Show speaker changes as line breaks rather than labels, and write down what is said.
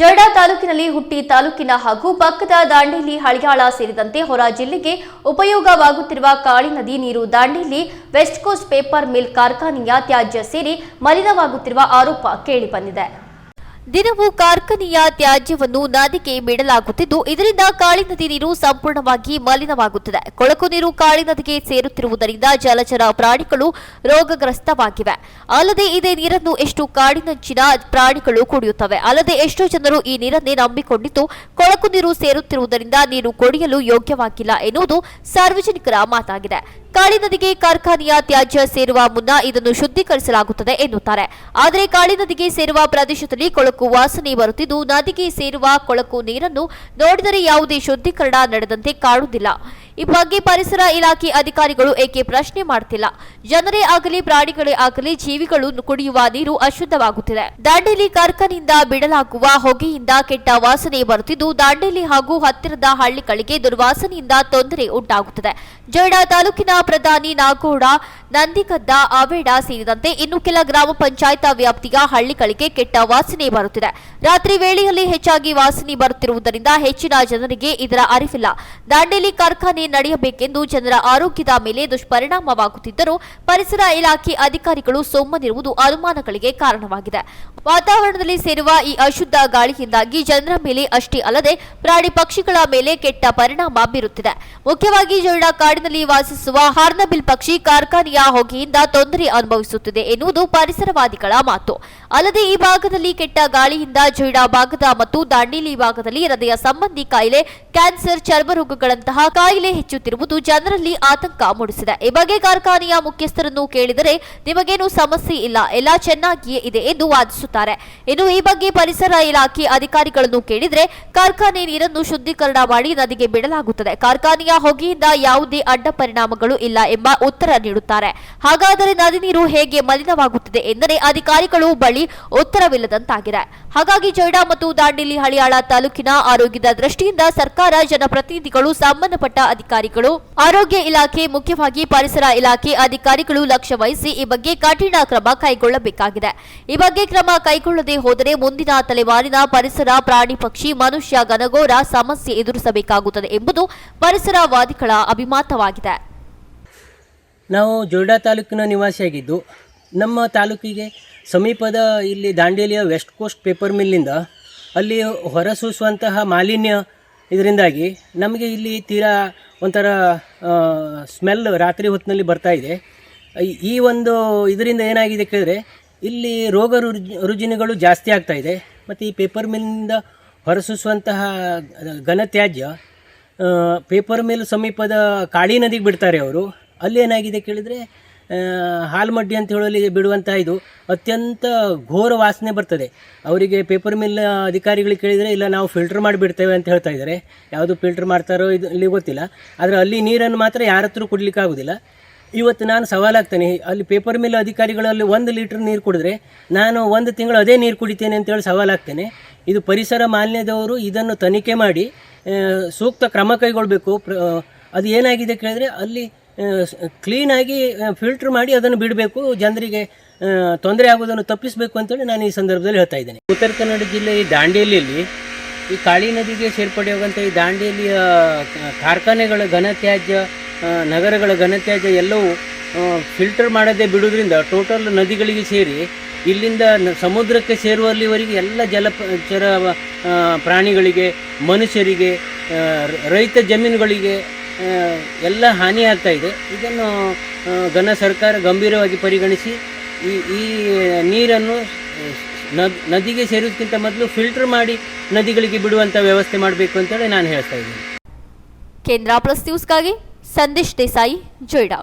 ಜೊಯ್ಡಾ ತಾಲೂಕಿನಲ್ಲಿ ಹುಟ್ಟಿ ತಾಲೂಕಿನ ಹಾಗೂ ಪಕ್ಕದ ದಾಂಡೇಲಿ, ಹಳಿಯಾಳ ಸೇರಿದಂತೆ ಹೊರ ಜಿಲ್ಲೆಗೆ ಉಪಯೋಗವಾಗುತ್ತಿರುವ ಕಾಳಿ ನದಿ ನೀರು Dandeli West Coast Paper Mill ಕಾರ್ಖಾನೆಯ ತ್ಯಾಜ್ಯ ಸೇರಿ ಮಲಿನವಾಗುತ್ತಿರುವ ಆರೋಪ ಕೇಳಿಬಂದಿದೆ ದಿನವೂ ಕಾರ್ಖಾನೆಯ ತ್ಯಾಜ್ಯವನ್ನು ನದಿಗೆ ಬಿಡಲಾಗುತ್ತಿದ್ದು, ಇದರಿಂದ ಕಾಳಿ ನದಿ ನೀರು ಸಂಪೂರ್ಣವಾಗಿ ಮಲಿನವಾಗುತ್ತಿದೆ. ಕೊಳಕು ನೀರು ಕಾಳಿ ನದಿಗೆ ಸೇರುತ್ತಿರುವುದರಿಂದ ಜಲಚರ ಪ್ರಾಣಿಗಳು ರೋಗಗ್ರಸ್ತವಾಗಿವೆ. ಅಲ್ಲದೆ ಇದೇ ನೀರನ್ನು ಎಷ್ಟು ಕಾಡಿನಂಚಿನ ಪ್ರಾಣಿಗಳು ಕುಡಿಯುತ್ತವೆ. ಅಲ್ಲದೆ ಎಷ್ಟೋ ಜನರು ಈ ನೀರನ್ನೇ ನಂಬಿಕೊಂಡಿದ್ದು, ಕೊಳಕು ನೀರು ಸೇರುತ್ತಿರುವುದರಿಂದ ನೀರು ಕುಡಿಯಲು ಯೋಗ್ಯವಾಗಿಲ್ಲ ಎನ್ನುವುದು ಸಾರ್ವಜನಿಕರ ಮಾತಾಗಿದೆ. ಕಾಳಿ ನದಿಗೆ ಕಾರ್ಖಾನೆಯ ತ್ಯಾಜ್ಯ ಸೇರುವ ಮುನ್ನ ಇದನ್ನು ಶುದ್ಧೀಕರಿಸಲಾಗುತ್ತದೆ ಎನ್ನುತ್ತಾರೆ. ಆದರೆ ಕಾಳಿ ನದಿಗೆ ಸೇರುವ ಪ್ರದೇಶದಲ್ಲಿ ಕೊಳಕು ವಾಸನೆ ಬರುತ್ತಿದ್ದು, ನದಿಗೆ ಸೇರುವ ಕೊಳಕು ನೀರನ್ನು ನೋಡಿದರೆ ಯಾವುದೇ ಶುದ್ಧೀಕರಣ ನಡೆದಂತೆ ಕಾಣುವುದಿಲ್ಲ. ಈ ಬಗ್ಗೆ ಪರಿಸರ ಇಲಾಖೆ ಅಧಿಕಾರಿಗಳು ಏಕೆ ಪ್ರಶ್ನೆ ಮಾಡ್ತಿಲ್ಲ? ಜನರೇ ಆಗಲಿ, ಪ್ರಾಣಿಗಳೇ ಆಗಲಿ, ಜೀವಿಗಳು ಕುಡಿಯುವ ನೀರು ಅಶುದ್ಧವಾಗುತ್ತಿದೆ. ದಾಂಡೇಲಿ ಕಾರ್ಖಾನೆಯಿಂದ ಬಿಡಲಾಗುವ ಹೊಗೆಯಿಂದ ಕೆಟ್ಟ ವಾಸನೆ ಬರುತ್ತಿದ್ದು, ದಾಂಡೇಲಿ ಹಾಗೂ ಹತ್ತಿರದ ಹಳ್ಳಿಗಳಿಗೆ ದುರ್ವಾಸನೆಯಿಂದ ತೊಂದರೆ ಉಂಟಾಗುತ್ತದೆ. ಜೊಯ್ಡಾ ತಾಲೂಕಿನ ಪ್ರಧಾನಿ ನಾಗೋಡ, ನಂದಿಗದ್ದ ಅವೇಡ ಸೇರಿದಂತೆ ಇನ್ನು ಕೆಲ ಗ್ರಾಮ ಪಂಚಾಯತ್ ವ್ಯಾಪ್ತಿಯ ಹಳ್ಳಿಗಳಿಗೆ ಕೆಟ್ಟ ವಾಸನೆ ಬರುತ್ತಿದೆ. ರಾತ್ರಿ ವೇಳೆಯಲ್ಲಿ ಹೆಚ್ಚಾಗಿ ವಾಸನೆ ಬರುತ್ತಿರುವುದರಿಂದ ಹೆಚ್ಚಿನ ಜನರಿಗೆ ಇದರ ಅರಿವಿಲ್ಲ. ದಾಂಡೇಲಿ ಕಾರ್ಖಾನೆ ನಡೆಯಬೇಕೆಂದು ಜನರ ಆರೋಗ್ಯದ ಮೇಲೆ ದುಷ್ಪರಿಣಾಮವಾಗುತ್ತಿದ್ದರೂ ಪರಿಸರ ಇಲಾಖೆ ಅಧಿಕಾರಿಗಳು ಸುಮ್ಮನಿರುವುದು ಅನುಮಾನಗಳಿಗೆ ಕಾರಣವಾಗಿದೆ. ವಾತಾವರಣದಲ್ಲಿ ಸೇರುವ ಈ ಅಶುದ್ಧ ಗಾಳಿಯಿಂದಾಗಿ ಜನರ ಮೇಲೆ ಅಷ್ಟೇ ಅಲ್ಲದೆ ಪ್ರಾಣಿ ಪಕ್ಷಿಗಳ ಮೇಲೆ ಕೆಟ್ಟ ಪರಿಣಾಮ ಬೀರುತ್ತಿದೆ. ಮುಖ್ಯವಾಗಿ ಜೋಳ ಕಾಡಿನಲ್ಲಿ ವಾಸಿಸುವ ಹಾರ್ನಬಿಲ್ ಪಕ್ಷಿ ಕಾರ್ಖಾನೆಯ ಹೊಗೆಯಿಂದ ತೊಂದರೆ ಅನುಭವಿಸುತ್ತಿದೆ ಎನ್ನುವುದು ಪರಿಸರವಾದಿಗಳ ಮಾತು. ಅಲ್ಲದೆ ಈ ಭಾಗದಲ್ಲಿ ಕೆಟ್ಟ ಗಾಳಿಯಿಂದ ಜೊಯ್ಡಾ ಭಾಗದ ಮತ್ತು ದಾಂಡೇಲಿ ಭಾಗದಲ್ಲಿ ಹೃದಯ ಸಂಬಂಧಿ ಕಾಯಿಲೆ, ಕ್ಯಾನ್ಸರ್ ಚರ್ಮರೋಗಗಳಂತಹ ಕಾಯಿಲೆ ಹೆಚ್ಚುತ್ತಿರುವುದು ಜನರಲ್ಲಿ ಆತಂಕ ಮೂಡಿಸಿದೆ. ಈ ಬಗ್ಗೆ ಕಾರ್ಖಾನೆಯ ಮುಖ್ಯಸ್ಥರನ್ನು ಕೇಳಿದರೆ ನಿಮಗೇನು ಸಮಸ್ಯೆ ಇಲ್ಲ. ಎಲ್ಲ ಚೆನ್ನಾಗಿಯೇ ಇದೆ ಎಂದು ವಾದಿಸುತ್ತಾರೆ. ಇನ್ನು ಈ ಬಗ್ಗೆ ಪರಿಸರ ಇಲಾಖೆ ಅಧಿಕಾರಿಗಳನ್ನು ಕೇಳಿದರೆ ಕಾರ್ಖಾನೆ ನೀರನ್ನು ಶುದ್ಧೀಕರಣ ಮಾಡಿ ನದಿಗೆ ಬಿಡಲಾಗುತ್ತದೆ. ಕಾರ್ಖಾನೆಯ ಹೊಗೆಯಿಂದ ಯಾವುದೇ ಅಡ್ಡ ಪರಿಣಾಮಗಳು ಇಲ್ಲ ಎಂಬ ಉತ್ತರ ನೀಡುತ್ತಾರೆ. ಹಾಗಾದರೆ ನದಿ ನೀರು ಹೇಗೆ ಮಲಿನವಾಗುತ್ತಿದೆ ಎಂದರೆ ಅಧಿಕಾರಿಗಳು ಬಳಿ ಉತ್ತರವಿಲ್ಲದಂತಾಗಿದೆ. ಹಾಗಾಗಿ ಜೊಯ್ಡಾ ಮತ್ತು ದಾಂಡಿಲಿ ಹಳಿಯಾಳ ತಾಲೂಕಿನ ಆರೋಗ್ಯದ ದೃಷ್ಟಿಯಿಂದ ಸರ್ಕಾರ ಜನಪ್ರತಿನಿಧಿಗಳು ಸಂಬಂಧಪಟ್ಟ ಅಧಿಕಾರಿಗಳು ಆರೋಗ್ಯ ಇಲಾಖೆ, ಮುಖ್ಯವಾಗಿ ಪರಿಸರ ಇಲಾಖೆ ಅಧಿಕಾರಿಗಳು ಲಕ್ಷ್ಯ ವಹಿಸಿ ಈ ಬಗ್ಗೆ ಕಠಿಣ ಕ್ರಮ ಕೈಗೊಳ್ಳಬೇಕಾಗಿದೆ. ಈ ಬಗ್ಗೆ ಕ್ರಮ ಕೈಗೊಳ್ಳದೆ ಹೋದರೆ ಮುಂದಿನ ತಲೆಮಾರಿನ ಪರಿಸರ, ಪ್ರಾಣಿ ಪಕ್ಷಿ, ಮನುಷ್ಯ ಗನಗೋರ ಸಮಸ್ಯೆ ಎದುರಿಸಬೇಕಾಗುತ್ತದೆ ಎಂಬುದು ಪರಿಸರವಾದಿಗಳ ಅಭಿಮತವಾಗಿದೆ.
ನಾವು ಜೋಡಾ ತಾಲೂಕಿನ ನಿವಾಸಿಯಾಗಿದ್ದು, ನಮ್ಮ ತಾಲೂಕಿಗೆ ಸಮೀಪದ ಇಲ್ಲಿ ದಾಂಡೇಲಿಯ ವೆಸ್ಟ್ ಕೋಸ್ಟ್ ಪೇಪರ್ ಮಿಲ್ಲಿಂದ ಅಲ್ಲಿ ಹೊರಸೂಸುವಂತಹ ಮಾಲಿನ್ಯ ಇದರಿಂದಾಗಿ ನಮಗೆ ಇಲ್ಲಿ ತೀರಾ ಒಂಥರ ಸ್ಮೆಲ್ ರಾತ್ರಿ ಹೊತ್ತಿನಲ್ಲಿ ಬರ್ತಾ ಇದೆ. ಈ- ಒಂದು ಇದರಿಂದ ಏನಾಗಿದೆ ಕೇಳಿದ್ರೆ, ಇಲ್ಲಿ ರೋಗ ರುಜಿ, ರುಜಿನಗಳು ಜಾಸ್ತಿ ಆಗ್ತಾ ಇದೆ. ಮತ್ತು ಈ ಪೇಪರ್ ಮಿಲ್ನಿಂದ ಹೊರಸೂಸುವಂತಹ ಘನತ್ಯಾಜ್ಯ ತ್ಯಾಜ್ಯ ಪೇಪರ್ ಮಿಲ್ ಸಮೀಪದ ಕಾಳಿ ನದಿಗೆ ಬಿಡ್ತಾರೆ ಅವರು. ಅಲ್ಲಿ ಏನಾಗಿದೆ ಕೇಳಿದರೆ ಹಾಲ್ಮಡ್ಡಿ ಅಂತ ಹೇಳಲಿ ಬಿಡುವಂಥ ಇದು ಅತ್ಯಂತ ಘೋರ ವಾಸನೆ ಬರ್ತದೆ. ಅವರಿಗೆ ಪೇಪರ್ ಮಿಲ್ ಅಧಿಕಾರಿಗಳು ಕೇಳಿದರೆ, ಇಲ್ಲ, ನಾವು ಫಿಲ್ಟರ್ ಮಾಡಿ ಬಿಡ್ತೇವೆ ಅಂತ ಹೇಳ್ತಾ ಇದ್ದಾರೆ ಯಾವುದು ಫಿಲ್ಟರ್ ಮಾಡ್ತಾರೋ ಇದು ಇಲ್ಲಿ ಗೊತ್ತಿಲ್ಲ. ಆದರೆ ಅಲ್ಲಿ ನೀರನ್ನು ಮಾತ್ರ ಯಾರ ಹತ್ರ ಕೊಡಲಿಕ್ಕಾಗೋದಿಲ್ಲ ಇವತ್ತು ನಾನು ಸವಾಲಾಗ್ತೇನೆ ಅಲ್ಲಿ ಪೇಪರ್ ಮಿಲ್ ಅಧಿಕಾರಿಗಳಲ್ಲಿ ಒಂದು ಲೀಟ್ರ್ ನೀರು ಕುಡಿದ್ರೆ ನಾನು ಒಂದು ತಿಂಗಳು ಅದೇ ನೀರು ಕುಡಿತೇನೆ ಅಂತೇಳಿ ಸವಾಲಾಗ್ತೇನೆ ಇದು ಪರಿಸರ ಮಾಲಿನ್ಯದವರು ಇದನ್ನು ತನಿಖೆ ಮಾಡಿ ಸೂಕ್ತ ಕ್ರಮ ಕೈಗೊಳ್ಳಬೇಕು ಅದು ಏನಾಗಿದೆ ಕೇಳಿದ್ರೆ ಅಲ್ಲಿ ಕ್ಲೀನಾಗಿ ಫಿಲ್ಟ್ರ್ ಮಾಡಿ ಅದನ್ನು ಬಿಡಬೇಕು. ಜನರಿಗೆ ತೊಂದರೆ ಆಗೋದನ್ನು ತಪ್ಪಿಸಬೇಕು ಅಂತೇಳಿ ನಾನು ಈ ಸಂದರ್ಭದಲ್ಲಿ ಹೇಳ್ತಾ ಇದ್ದೇನೆ. ಉತ್ತರ ಕನ್ನಡ ಜಿಲ್ಲೆ ಈ ದಾಂಡೇಲಿಯಲ್ಲಿ ಈ ಕಾಳಿ ನದಿಗೆ ಸೇರ್ಪಡೆಯಾಗುವಂಥ ಈ ದಾಂಡೇಲಿಯ ಕಾರ್ಖಾನೆಗಳ ಘನತ್ಯಾಜ್ಯ ನಗರಗಳ ಘನತ್ಯಾಜ್ಯ ಎಲ್ಲವೂ ಫಿಲ್ಟರ್ ಮಾಡದೆ ಬಿಡೋದ್ರಿಂದ ಟೋಟಲ್ ನದಿಗಳಿಗೆ ಸೇರಿ ಇಲ್ಲಿಂದ ಸಮುದ್ರಕ್ಕೆ ಸೇರುವಲ್ಲಿವರೆಗೆ ಎಲ್ಲ ಜಲಚರ ಪ್ರಾಣಿಗಳಿಗೆ, ಮನುಷ್ಯರಿಗೆ ರೈತ ಜಮೀನುಗಳಿಗೆ ಎಲ್ಲ ಹಾನಿ ಆಗ್ತಾ ಇದೆ. ಇದನ್ನು ಘನ ಸರ್ಕಾರ ಗಂಭೀರವಾಗಿ ಪರಿಗಣಿಸಿ, ಈ ಈ ನೀರನ್ನು ನದಿಗೆ ಸೇರೋದಕ್ಕಿಂತ ಮೊದಲು ಫಿಲ್ಟರ್ ಮಾಡಿ ನದಿಗಳಿಗೆ ಬಿಡುವಂಥ ವ್ಯವಸ್ಥೆ ಮಾಡಬೇಕು ಅಂತೇಳಿ ನಾನು ಹೇಳ್ತಾ ಇದ್ದೀನಿ.
ಕೇಂದ್ರ ಪ್ಲಸ್ ನ್ಯೂಸ್ಗಾಗಿ ಸಂದೇಶ್ ದೇಸಾಯಿ ಜೊಯ್ಡಾ